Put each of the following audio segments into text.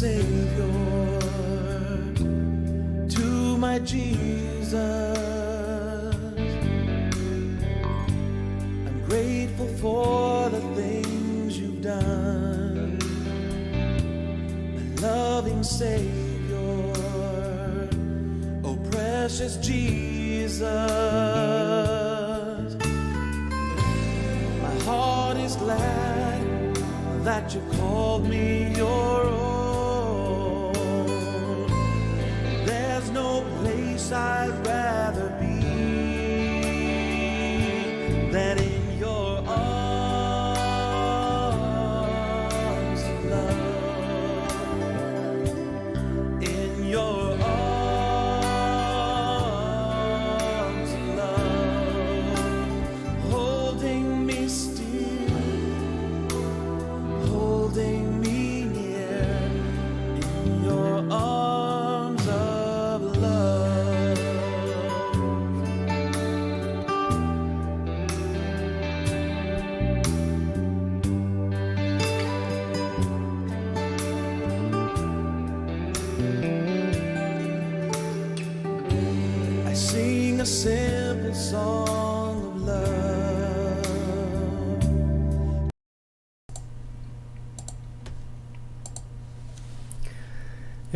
Savior, to my Jesus. I'm grateful for the things you've done, my loving Savior, oh precious Jesus. My heart is glad that you called me your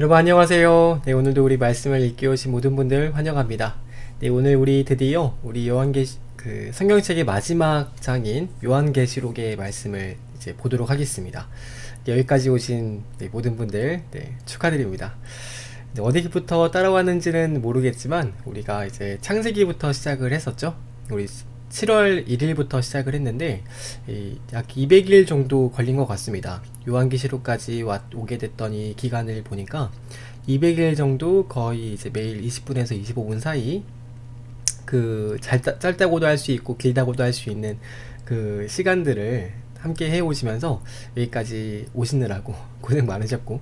여러분 안녕하세요. 네, 오늘도 우리 말씀을 읽기 오신 모든 분들 환영합니다. 네, 오늘 우리 드디어 우리 요한계시 그 성경책의 마지막 장인 요한계시록의 말씀을 이제 보도록 하겠습니다. 네, 여기까지 오신 네, 모든 분들 네, 축하드립니다. 네, 어디부터 따라왔는지는 모르겠지만 우리가 이제 창세기부터 시작을 했었죠. 우리 7월 1일부터 시작을 했는데 이, 약 200일 정도 걸린 것 같습니다. 요한계시록까지 왔, 오게 됐던 이 기간을 보니까 200일 정도 거의 이제 매일 20분에서 25분 사이 그 짧다, 짧다고도 할 수 있고 길다고도 할 수 있는 그 시간들을 함께 해 오시면서 여기까지 오시느라고 고생 많으셨고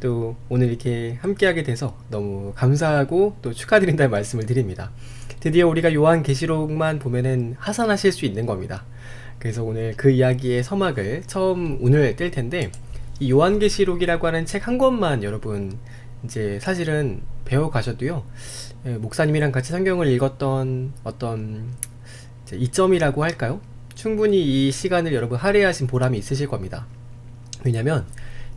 또 오늘 이렇게 함께 하게 돼서 너무 감사하고 또 축하드린다는 말씀을 드립니다. 드디어 우리가 요한 계시록만 보면은 하산하실 수 있는 겁니다. 그래서 오늘 그 이야기의 서막을 처음 오늘 뗄 텐데 이 요한계시록이라고 하는 책 한 권만 여러분 이제 사실은 배워 가셔도요 예, 목사님이랑 같이 성경을 읽었던 어떤 이점이라고 할까요? 충분히 이 시간을 여러분 할애하신 보람이 있으실 겁니다. 왜냐면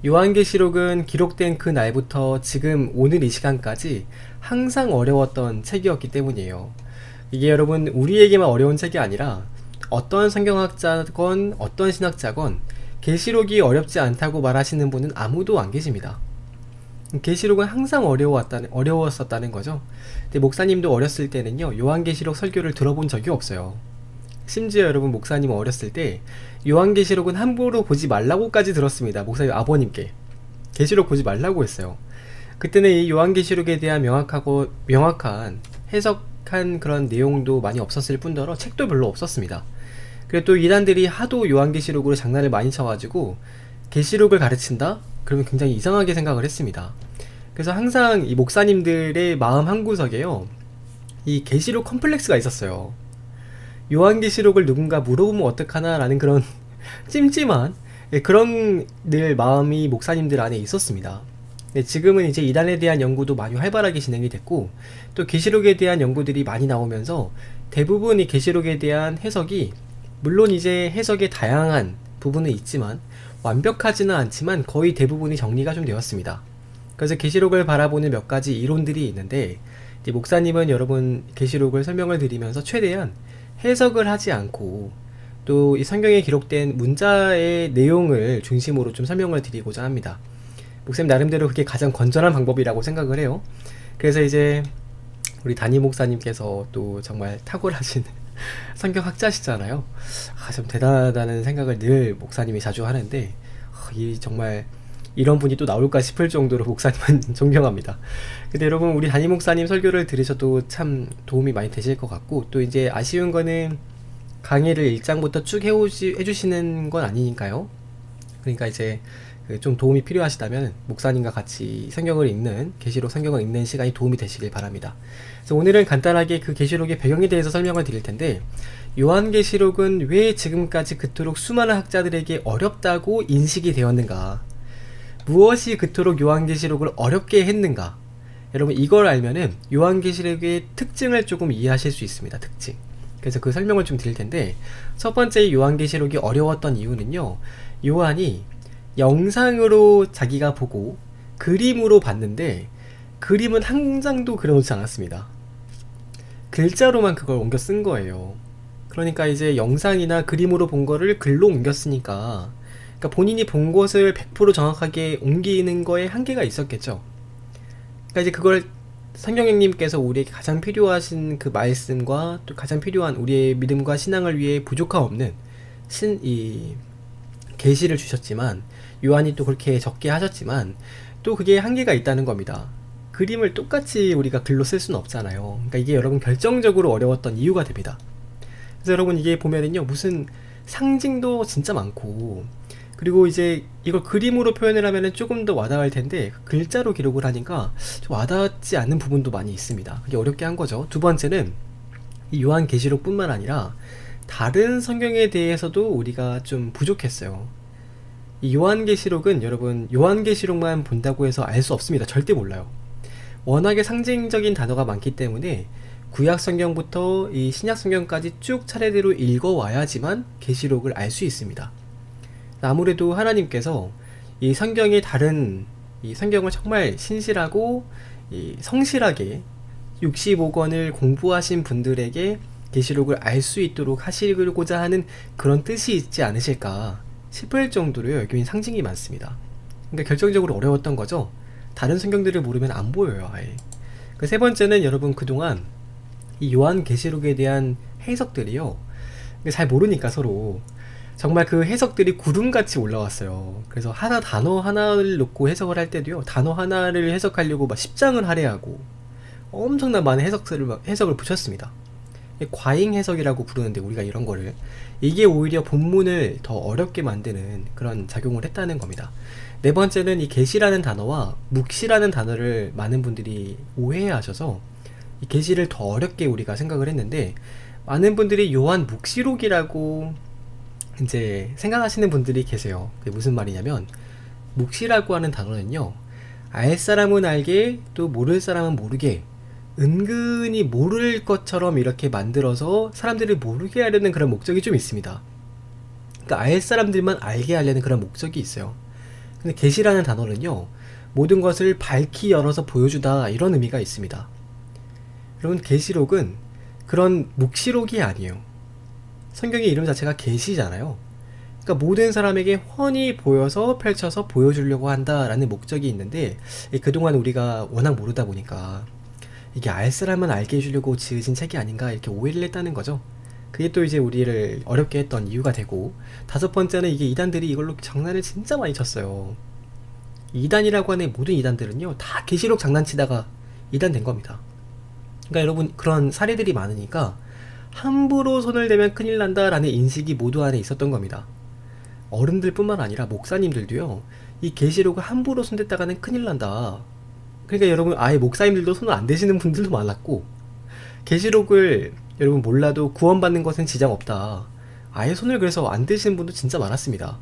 요한계시록은 기록된 그 날부터 지금 오늘 이 시간까지 항상 어려웠던 책이었기 때문이에요. 이게 여러분 우리에게만 어려운 책이 아니라 어떤 성경학자건 어떤 신학자건 계시록이 어렵지 않다고 말하시는 분은 아무도 안 계십니다. 계시록은 항상 어려웠다는 어려웠었다는 거죠. 근데 목사님도 어렸을 때는요 요한계시록 설교를 들어본 적이 없어요. 심지어 여러분 목사님 어렸을 때 요한계시록은 함부로 보지 말라고까지 들었습니다. 목사님 아버님께 계시록 보지 말라고 했어요. 그때는 이 요한계시록에 대한 명확하고 명확한 해석한 그런 내용도 많이 없었을 뿐더러 책도 별로 없었습니다. 그리고 또 이단들이 하도 요한계시록으로 장난을 많이 쳐가지고 계시록을 가르친다? 그러면 굉장히 이상하게 생각을 했습니다. 그래서 항상 이 목사님들의 마음 한구석에요. 이 계시록 컴플렉스가 있었어요. 요한계시록을 누군가 물어보면 어떡하나라는 그런 찜찜한 예, 그런 늘 마음이 목사님들 안에 있었습니다. 네, 지금은 이제 이단에 대한 연구도 많이 활발하게 진행이 됐고 또 계시록에 대한 연구들이 많이 나오면서 대부분 이 계시록에 대한 해석이 물론 이제 해석에 다양한 부분은 있지만 완벽하지는 않지만 거의 대부분이 정리가 좀 되었습니다. 그래서 계시록을 바라보는 몇 가지 이론들이 있는데 목사님은 여러분 계시록을 설명을 드리면서 최대한 해석을 하지 않고 또 이 성경에 기록된 문자의 내용을 중심으로 좀 설명을 드리고자 합니다. 목사님 나름대로 그게 가장 건전한 방법이라고 생각을 해요. 그래서 이제 우리 담임 목사님께서 또 정말 탁월하신 성경학자시잖아요. 아, 좀 대단하다는 생각을 늘 목사님이 자주 하는데 아, 이 정말 이런 분이 또 나올까 싶을 정도로 목사님은 존경합니다. 근데 여러분 우리 담임 목사님 설교를 들으셔도 참 도움이 많이 되실 것 같고 또 이제 아쉬운 거는 강의를 1장부터 쭉 해오시, 해주시는 건 아니니까요. 그러니까 이제 그 좀 도움이 필요하시다면 목사님과 같이 성경을 읽는 계시록 성경을 읽는 시간이 도움이 되시길 바랍니다. 그래서 오늘은 간단하게 그 계시록의 배경에 대해서 설명을 드릴 텐데 요한계시록은 왜 지금까지 그토록 수많은 학자들에게 어렵다고 인식이 되었는가? 무엇이 그토록 요한계시록을 어렵게 했는가? 여러분 이걸 알면은 요한계시록의 특징을 조금 이해하실 수 있습니다. 특징. 그래서 그 설명을 좀 드릴 텐데 첫 번째 요한계시록이 어려웠던 이유는요. 요한이 영상으로 자기가 보고 그림으로 봤는데 그림은 한 장도 그려놓지 않았습니다. 글자로만 그걸 옮겨 쓴 거예요. 그러니까 이제 영상이나 그림으로 본 거를 글로 옮겼으니까 그러니까 본인이 본 것을 100% 정확하게 옮기는 거에 한계가 있었겠죠. 그러니까 이제 그걸 성경님께서 우리에게 가장 필요하신 그 말씀과 또 가장 필요한 우리의 믿음과 신앙을 위해 부족함 없는 신 이 계시를 주셨지만 요한이 또 그렇게 적게 하셨지만 또 그게 한계가 있다는 겁니다. 그림을 똑같이 우리가 글로 쓸 수는 없잖아요. 그러니까 이게 여러분 결정적으로 어려웠던 이유가 됩니다. 그래서 여러분 이게 보면은요 무슨 상징도 진짜 많고 그리고 이제 이걸 그림으로 표현을 하면은 조금 더 와닿을 텐데 글자로 기록을 하니까 좀 와닿지 않는 부분도 많이 있습니다. 그게 어렵게 한 거죠. 두 번째는 이 요한계시록뿐만 아니라 다른 성경에 대해서도 우리가 좀 부족했어요. 이 요한계시록은 여러분 요한계시록만 본다고 해서 알 수 없습니다. 절대 몰라요. 워낙에 상징적인 단어가 많기 때문에 구약 성경부터 이 신약 성경까지 쭉 차례대로 읽어와야지만 계시록을 알 수 있습니다. 아무래도 하나님께서 이 성경의 다른 이 성경을 정말 신실하고 이 성실하게 65권을 공부하신 분들에게 계시록을 알 수 있도록 하시고자 하는 그런 뜻이 있지 않으실까 싶을 정도로 여기 상징이 많습니다. 그러니까 결정적으로 어려웠던 거죠. 다른 성경들을 모르면 안 보여요, 아예. 그 세 번째는 여러분 그동안 이 요한 계시록에 대한 해석들이요. 잘 모르니까 서로 정말 그 해석들이 구름같이 올라왔어요. 그래서 하나 단어 하나를 놓고 해석을 할 때도요. 단어 하나를 해석하려고 막 10장을 할애하고 엄청난 많은 해석을 막- 해석을 붙였습니다. 과잉 해석이라고 부르는데 우리가 이런 거를 이게 오히려 본문을 더 어렵게 만드는 그런 작용을 했다는 겁니다. 네 번째는 이 계시라는 단어와 묵시라는 단어를 많은 분들이 오해하셔서 이 계시를 더 어렵게 우리가 생각을 했는데 많은 분들이 요한 묵시록이라고 이제 생각하시는 분들이 계세요. 그게 무슨 말이냐면 묵시라고 하는 단어는요. 알 사람은 알게 또 모를 사람은 모르게 은근히 모를 것처럼 이렇게 만들어서 사람들을 모르게 하려는 그런 목적이 좀 있습니다. 그러니까 알 사람들만 알게 하려는 그런 목적이 있어요. 근데 계시라는 단어는요. 모든 것을 밝히 열어서 보여주다 이런 의미가 있습니다. 여러분 계시록은 그런 묵시록이 아니에요. 성경의 이름 자체가 계시잖아요. 그러니까 모든 사람에게 훤히 보여서 펼쳐서 보여주려고 한다라는 목적이 있는데 이 그동안 우리가 워낙 모르다 보니까 이게 알 사람은 알게 해주려고 지으신 책이 아닌가 이렇게 오해를 했다는 거죠. 그게 또 이제 우리를 어렵게 했던 이유가 되고 다섯 번째는 이게 이단들이 이걸로 장난을 진짜 많이 쳤어요. 이단이라고 하는 모든 이단들은요 다 계시록 장난치다가 이단 된 겁니다. 그러니까 여러분 그런 사례들이 많으니까 함부로 손을 대면 큰일 난다라는 인식이 모두 안에 있었던 겁니다. 어른들뿐만 아니라 목사님들도요. 이 계시록을 함부로 손댔다가는 큰일 난다. 그러니까 여러분 아예 목사님들도 손을 안 대시는 분들도 많았고 계시록을 여러분 몰라도 구원받는 것은 지장 없다. 아예 손을 그래서 안 대시는 분도 진짜 많았습니다.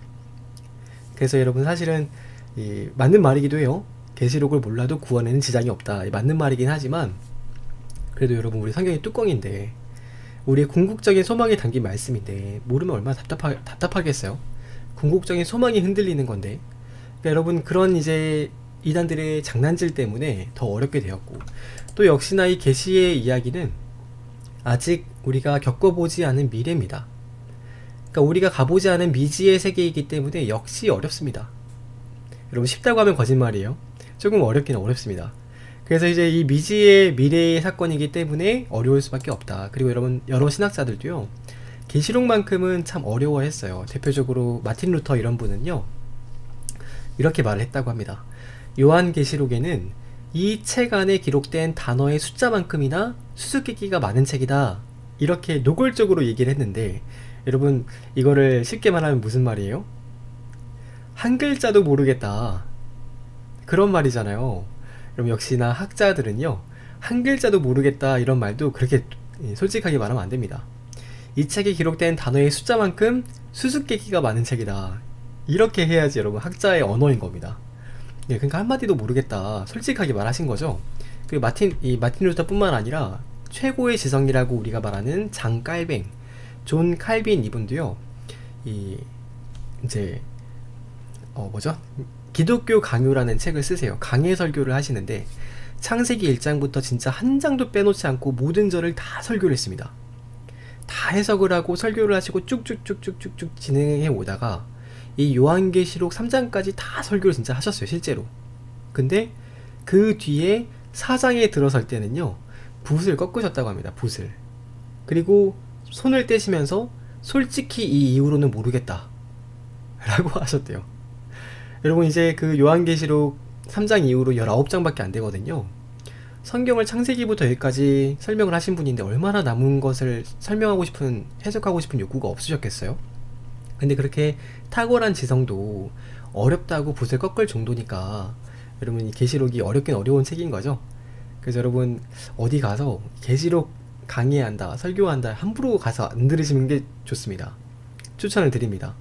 그래서 여러분 사실은 이 맞는 말이기도 해요. 계시록을 몰라도 구원에는 지장이 없다. 이 맞는 말이긴 하지만 그래도 여러분 우리 성경이 뚜껑인데 우리의 궁극적인 소망이 담긴 말씀인데 모르면 얼마나 답답하, 답답하겠어요. 궁극적인 소망이 흔들리는 건데 그러니까 여러분 그런 이제 이단들의 장난질 때문에 더 어렵게 되었고 또 역시나 이 계시의 이야기는 아직 우리가 겪어보지 않은 미래입니다. 그러니까 우리가 가보지 않은 미지의 세계이기 때문에 역시 어렵습니다. 여러분 쉽다고 하면 거짓말이에요. 조금 어렵긴 어렵습니다. 그래서 이제 이 미지의 미래의 사건이기 때문에 어려울 수밖에 없다. 그리고 여러분 여러 신학자들도요. 계시록만큼은 참 어려워했어요. 대표적으로 마틴 루터 이런 분은요. 이렇게 말을 했다고 합니다. 요한 계시록에는 이 책 안에 기록된 단어의 숫자만큼이나 수수께끼가 많은 책이다. 이렇게 노골적으로 얘기를 했는데 여러분 이거를 쉽게 말하면 무슨 말이에요? 한 글자도 모르겠다. 그런 말이잖아요. 그럼 역시나 학자들은요, 한 글자도 모르겠다 이런 말도 그렇게 솔직하게 말하면 안 됩니다. 이 책에 기록된 단어의 숫자만큼 수수께끼가 많은 책이다. 이렇게 해야지 여러분 학자의 언어인 겁니다. 예, 그러니까 한마디도 모르겠다. 솔직하게 말하신 거죠. 그 마틴 이 마틴 루터뿐만 아니라 최고의 지성이라고 우리가 말하는 장 깔뱅, 존 칼빈 이분도요. 이 이제 어 뭐죠? 기독교 강요라는 책을 쓰세요. 강해 설교를 하시는데 창세기 1장부터 진짜 한 장도 빼놓지 않고 모든 절을 다 설교를 했습니다. 다 해석을 하고 설교를 하시고 쭉쭉쭉쭉쭉쭉 진행해 오다가 이 요한계시록 3장까지 다 설교를 진짜 하셨어요, 실제로. 근데 그 뒤에 4장에 들어설 때는요, 붓을 꺾으셨다고 합니다, 붓을. 그리고 손을 떼시면서 솔직히 이 이후로는 모르겠다. 라고 하셨대요. 여러분, 이제 그 요한계시록 3장 이후로 19장밖에 안 되거든요. 성경을 창세기부터 여기까지 설명을 하신 분인데 얼마나 남은 것을 설명하고 싶은, 해석하고 싶은 욕구가 없으셨겠어요? 근데 그렇게 탁월한 지성도 어렵다고 붓을 꺾을 정도니까 여러분 이 계시록이 어렵긴 어려운 책인 거죠. 그래서 여러분 어디 가서 계시록 강의한다, 설교한다 함부로 가서 안 들으시는 게 좋습니다. 추천을 드립니다.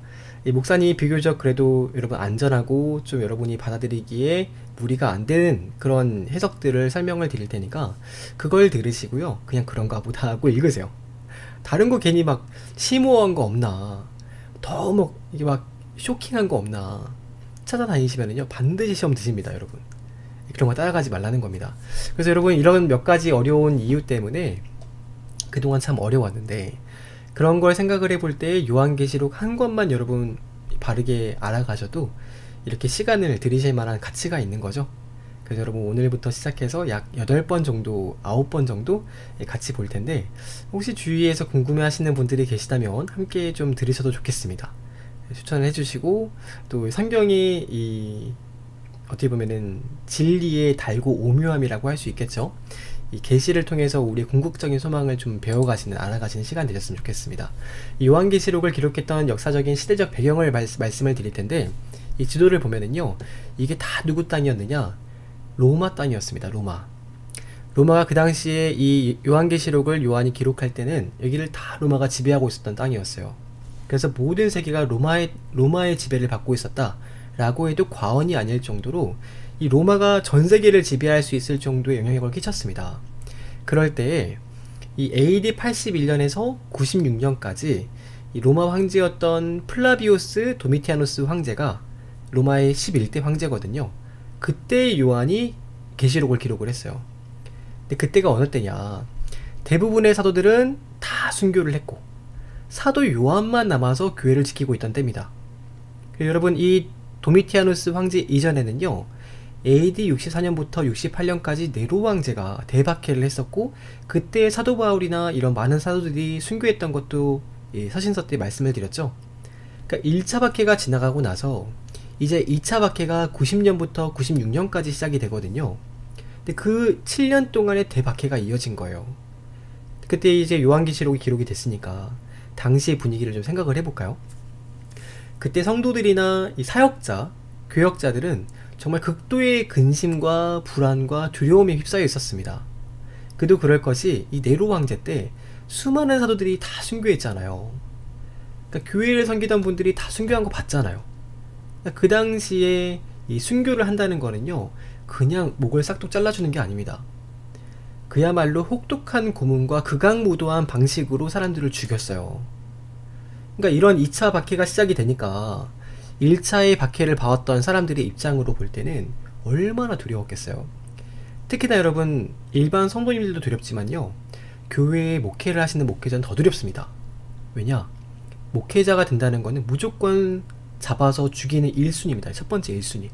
이 목사님이 비교적 그래도 여러분 안전하고 좀 여러분이 받아들이기에 무리가 안 되는 그런 해석들을 설명을 드릴 테니까 그걸 들으시고요. 그냥 그런가 보다 하고 읽으세요. 다른 거 괜히 막 심오한 거 없나 더뭐 이게 막 쇼킹한 거 없나. 찾아다니시면은요 반드시 시험 드십니다 여러분. 그런 거 따라가지 말라는 겁니다. 그래서 여러분 이런 몇 가지 어려운 이유 때문에 그동안 참 어려웠는데 그런 걸 생각을 해볼 때 요한계시록 한 권만 여러분 바르게 알아가셔도 이렇게 시간을 들이실 만한 가치가 있는 거죠 그래서 여러분 오늘부터 시작해서 약 8번 정도, 9번 정도 같이 볼 텐데 혹시 주위에서 궁금해 하시는 분들이 계시다면 함께 좀 들으셔도 좋겠습니다. 추천을 해주시고 또 성경이 이 어떻게 보면은 진리의 달고 오묘함이라고 할 수 있겠죠. 이 계시를 통해서 우리의 궁극적인 소망을 좀 배워가시는 알아가시는 시간 되셨으면 좋겠습니다. 이 요한계시록을 기록했던 역사적인 시대적 배경을 말, 말씀을 드릴 텐데 이 지도를 보면은요 이게 다 누구 땅이었느냐 로마 땅이었습니다. 로마. 로마가 그 당시에 이 요한계시록을 요한이 기록할 때는 여기를 다 로마가 지배하고 있었던 땅이었어요. 그래서 모든 세계가 로마의 로마의 지배를 받고 있었다라고 해도 과언이 아닐 정도로 이 로마가 전 세계를 지배할 수 있을 정도의 영향력을 끼쳤습니다. 그럴 때에 이 AD 81년에서 96년까지 이 로마 황제였던 플라비우스 도미티아누스 황제가 로마의 11대 황제거든요. 그때 요한이 계시록을 기록을 했어요. 근데 그때가 어느 때냐? 대부분의 사도들은 다 순교를 했고 사도 요한만 남아서 교회를 지키고 있던 때입니다. 여러분 이 도미티아누스 황제 이전에는요. AD 64년부터 68년까지 네로 황제가 대박해를 했었고 그때 사도 바울이나 이런 많은 사도들이 순교했던 것도 예, 서신서 때 말씀을 드렸죠. 그러니까 1차 박해가 지나가고 나서 이제 2차 박해가 90년부터 96년까지 시작이 되거든요. 근데 그 7년 동안의 대박해가 이어진 거예요. 그때 이제 요한계시록이 기록이 됐으니까 당시의 분위기를 좀 생각을 해볼까요? 그때 성도들이나 이 사역자, 교역자들은 정말 극도의 근심과 불안과 두려움에 휩싸여 있었습니다. 그도 그럴 것이 이 네로 황제 때 수많은 사도들이 다 순교했잖아요. 그러니까 교회를 섬기던 분들이 다 순교한 거 봤잖아요. 그 당시에 이 순교를 한다는 거는요, 그냥 목을 싹둑 잘라주는 게 아닙니다. 그야말로 혹독한 고문과 극악무도한 방식으로 사람들을 죽였어요. 그러니까 이런 2차 박해가 시작이 되니까 1차의 박해를 봐왔던 사람들의 입장으로 볼 때는 얼마나 두려웠겠어요. 특히나 여러분, 일반 성도님들도 두렵지만요, 교회에 목회를 하시는 목회자는 더 두렵습니다. 왜냐? 목회자가 된다는 거는 무조건 잡아서 죽이는 1순위입니다. 첫 번째 1순위.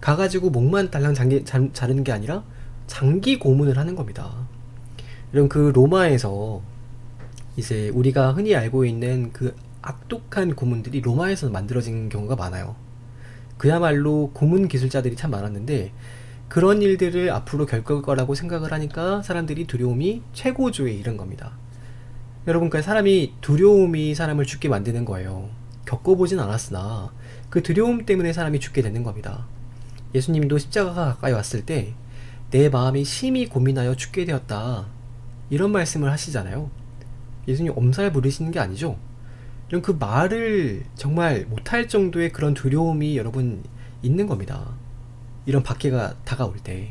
가가지고 목만 달랑 장기, 자, 자르는 게 아니라 장기 고문을 하는 겁니다. 이런 그 로마에서 이제 우리가 흔히 알고 있는 그 악독한 고문들이 로마에서 만들어진 경우가 많아요. 그야말로 고문 기술자들이 참 많았는데 그런 일들을 앞으로 겪을 거라고 생각을 하니까 사람들이 두려움이 최고조에 이른 겁니다. 여러분, 그 사람이 두려움이 사람을 죽게 만드는 거예요. 겪어보진 않았으나 그 두려움 때문에 사람이 죽게 되는 겁니다. 예수님도 십자가가 가까이 왔을 때 내 마음이 심히 고민하여 죽게 되었다. 이런 말씀을 하시잖아요. 예수님 엄살 부리시는 게 아니죠. 이런 그 말을 정말 못할 정도의 그런 두려움이 여러분 있는 겁니다. 이런 박해가 다가올 때.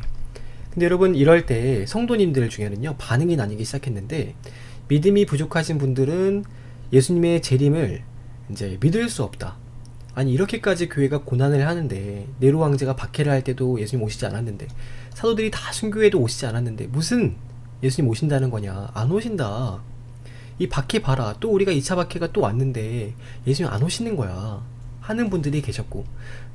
근데 여러분 이럴 때 성도님들 중에는요 반응이 나뉘기 시작했는데 믿음이 부족하신 분들은 예수님의 재림을 이제 믿을 수 없다. 아니 이렇게까지 교회가 고난을 하는데 네로 황제가 박해를 할 때도 예수님 오시지 않았는데 사도들이 다 순교해도 오시지 않았는데 무슨 예수님 오신다는 거냐? 안 오신다. 이 박해 봐라. 또 우리가 2차 박해가 또 왔는데 예수님 안 오시는 거야. 하는 분들이 계셨고.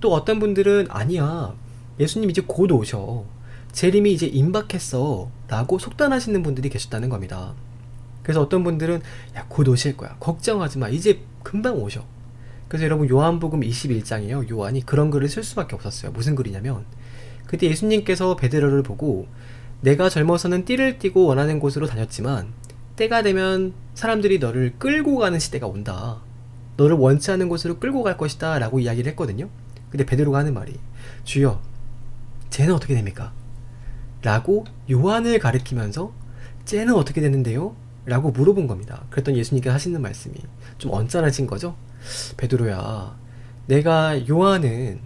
또 어떤 분들은 아니야. 예수님 이제 곧 오셔. 재림이 이제 임박했어. 라고 속단하시는 분들이 계셨다는 겁니다 그래서 어떤 분들은 야 곧 오실 거야 걱정하지 마 이제 금방 오셔 그래서 여러분 요한복음 21장이에요 요한이 그런 글을 쓸 수밖에 없었어요 무슨 글이냐면 그때 예수님께서 베드로를 보고 내가 젊어서는 띠를 띠고 원하는 곳으로 다녔지만 때가 되면 사람들이 너를 끌고 가는 시대가 온다. 너를 원치 않은 곳으로 끌고 갈 것이다. 라고 이야기를 했거든요. 근데 베드로가 하는 말이 주여 쟤는 어떻게 됩니까? 라고 요한을 가리키면서 쟤는 어떻게 되는데요? 라고 물어본 겁니다. 그랬더니 예수님께서 하시는 말씀이 좀 언짢아진 거죠. 베드로야 내가 요한은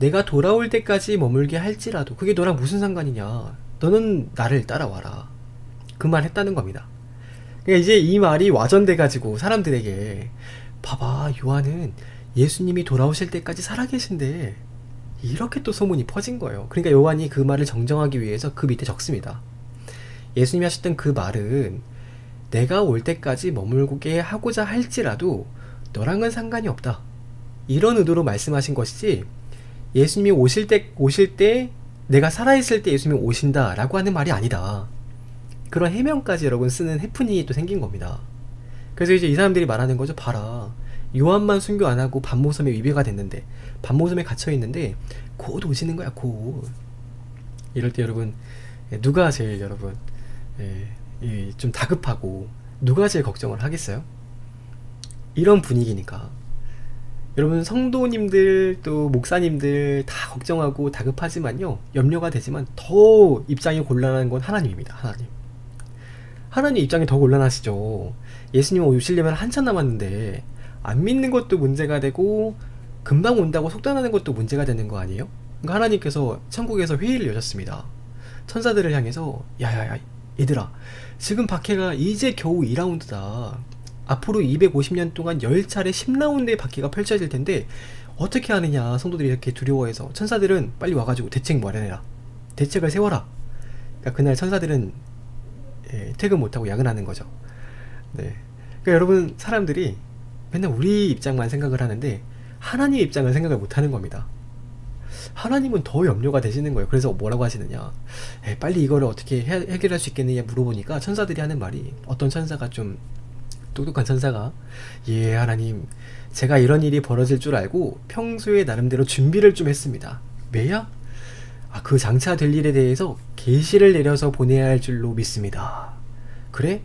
내가 돌아올 때까지 머물게 할지라도 그게 너랑 무슨 상관이냐? 너는 나를 따라와라. 그 말 했다는 겁니다. 그러니까 이제 이 말이 와전돼 가지고 사람들에게 봐봐 요한은 예수님이 돌아오실 때까지 살아계신데 이렇게 또 소문이 퍼진 거예요. 그러니까 요한이 그 말을 정정하기 위해서 그 밑에 적습니다. 예수님이 하셨던 그 말은 내가 올 때까지 머물게 하고자 할지라도 너랑은 상관이 없다 이런 의도로 말씀하신 것이지 예수님이 오실 때 오실 때 내가 살아있을 때 예수님이 오신다라고 하는 말이 아니다. 그런 해명까지 여러분 쓰는 해프닝이 또 생긴 겁니다. 그래서 이제 이 사람들이 말하는 거죠. 봐라. 요한만 순교 안 하고 반모섬에 위배가 됐는데 반모섬에 갇혀 있는데 곧 오시는 거야. 곧. 이럴 때 여러분 예, 누가 제일 여러분 예, 예, 좀 다급하고 누가 제일 걱정을 하겠어요? 이런 분위기니까 여러분 성도님들 또 목사님들 다 걱정하고 다급하지만요 염려가 되지만 더 입장이 곤란한 건 하나님입니다 하나님 하나님 입장이 더 곤란하시죠 예수님 오시려면 한참 남았는데 안 믿는 것도 문제가 되고 금방 온다고 속단하는 것도 문제가 되는 거 아니에요? 그러니까 하나님께서 천국에서 회의를 여셨습니다 천사들을 향해서 야야야 얘들아 지금 박해가 이제 겨우 2라운드다. 앞으로 250년 동안 10차례 10라운드의 바퀴가 펼쳐질 텐데 어떻게 하느냐 성도들이 이렇게 두려워해서. 천사들은 빨리 와가지고 대책 마련해라. 대책을 세워라. 그러니까 그날 천사들은 예, 퇴근 못하고 야근하는 거죠. 네. 그러니까 여러분 사람들이 맨날 우리 입장만 생각을 하는데 하나님의 입장을 생각을 못하는 겁니다 하나님은 더 염려가 되시는 거예요. 그래서 뭐라고 하시느냐. 에, 빨리 이거를 어떻게 해, 해결할 수 있겠느냐 물어보니까 천사들이 하는 말이 어떤 천사가 좀 똑똑한 천사가 예 하나님 제가 이런 일이 벌어질 줄 알고 평소에 나름대로 준비를 좀 했습니다. 왜야? 아, 그 장차 될 일에 대해서 계시를 내려서 보내야 할 줄로 믿습니다. 그래?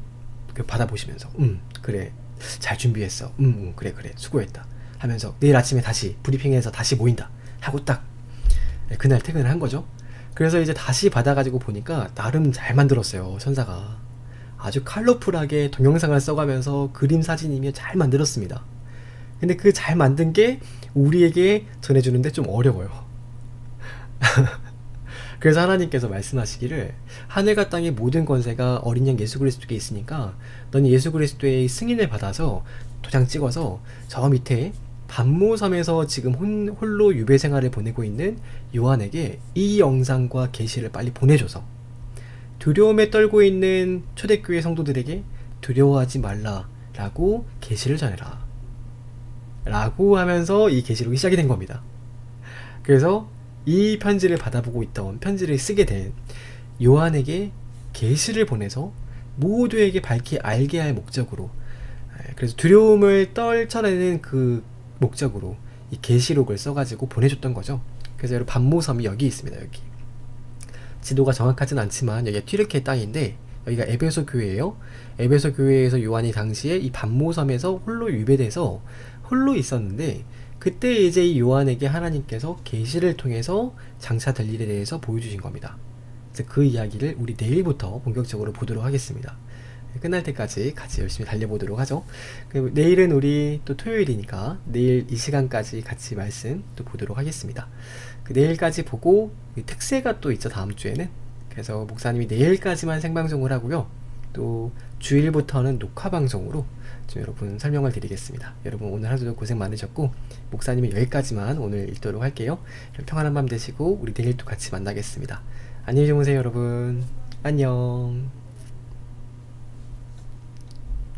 그 받아보시면서 음 그래. 잘 준비했어. 음, 음 그래 그래. 수고했다. 하면서 내일 아침에 다시 브리핑해서 다시 모인다. 하고 딱 네, 그날 퇴근을 한 거죠 그래서 이제 다시 받아가지고 보니까 나름 잘 만들었어요 천사가 아주 컬러풀하게 동영상을 써가면서 그림 사진이며 잘 만들었습니다. 근데 그 잘 만든 게 우리에게 전해주는데 좀 어려워요. 그래서 하나님께서 말씀하시기를 하늘과 땅의 모든 권세가 어린 양 예수 그리스도께 있으니까 너는 예수 그리스도의 승인을 받아서 도장 찍어서 저 밑에 반모섬에서 지금 혼, 홀로 유배 생활을 보내고 있는 요한에게 이 영상과 계시를 빨리 보내줘서 두려움에 떨고 있는 초대교회 성도들에게 두려워하지 말라라고 계시를 전해라. 라고 하면서 이 계시록이 시작이 된 겁니다. 그래서 이 편지를 받아보고 있던 편지를 쓰게 된 요한에게 계시를 보내서 모두에게 밝히 알게 할 목적으로 예, 그래서 두려움을 떨쳐내는 그 목적으로 이 계시록을 써가지고 보내줬던 거죠. 그래서 여러분 반모섬이 여기 있습니다. 여기. 지도가 정확하진 않지만 여기가 튀르키의 땅인데 여기가 에베소 교회예요. 에베소 교회에서 요한이 당시에 이 반모섬에서 홀로 유배돼서 홀로 있었는데 그때 이제 이 요한에게 하나님께서 계시를 통해서 장차 될 일에 대해서 보여주신 겁니다. 그 이야기를 우리 내일부터 본격적으로 보도록 하겠습니다. 끝날 때까지 같이 열심히 달려보도록 하죠. 그리고 내일은 우리 또 토요일이니까 내일 이 시간까지 같이 말씀 또 보도록 하겠습니다. 그 내일까지 보고 이 특세가 또 있죠 다음 주에는. 그래서 목사님이 내일까지만 생방송을 하고요. 또 주일부터는 녹화 방송으로 좀 여러분 설명을 드리겠습니다. 여러분 오늘 하루도 고생 많으셨고 목사님이 여기까지만 오늘 읽도록 할게요. 평안한 밤 되시고 우리 내일 또 같이 만나겠습니다. 안녕히 주무세요 여러분. 안녕.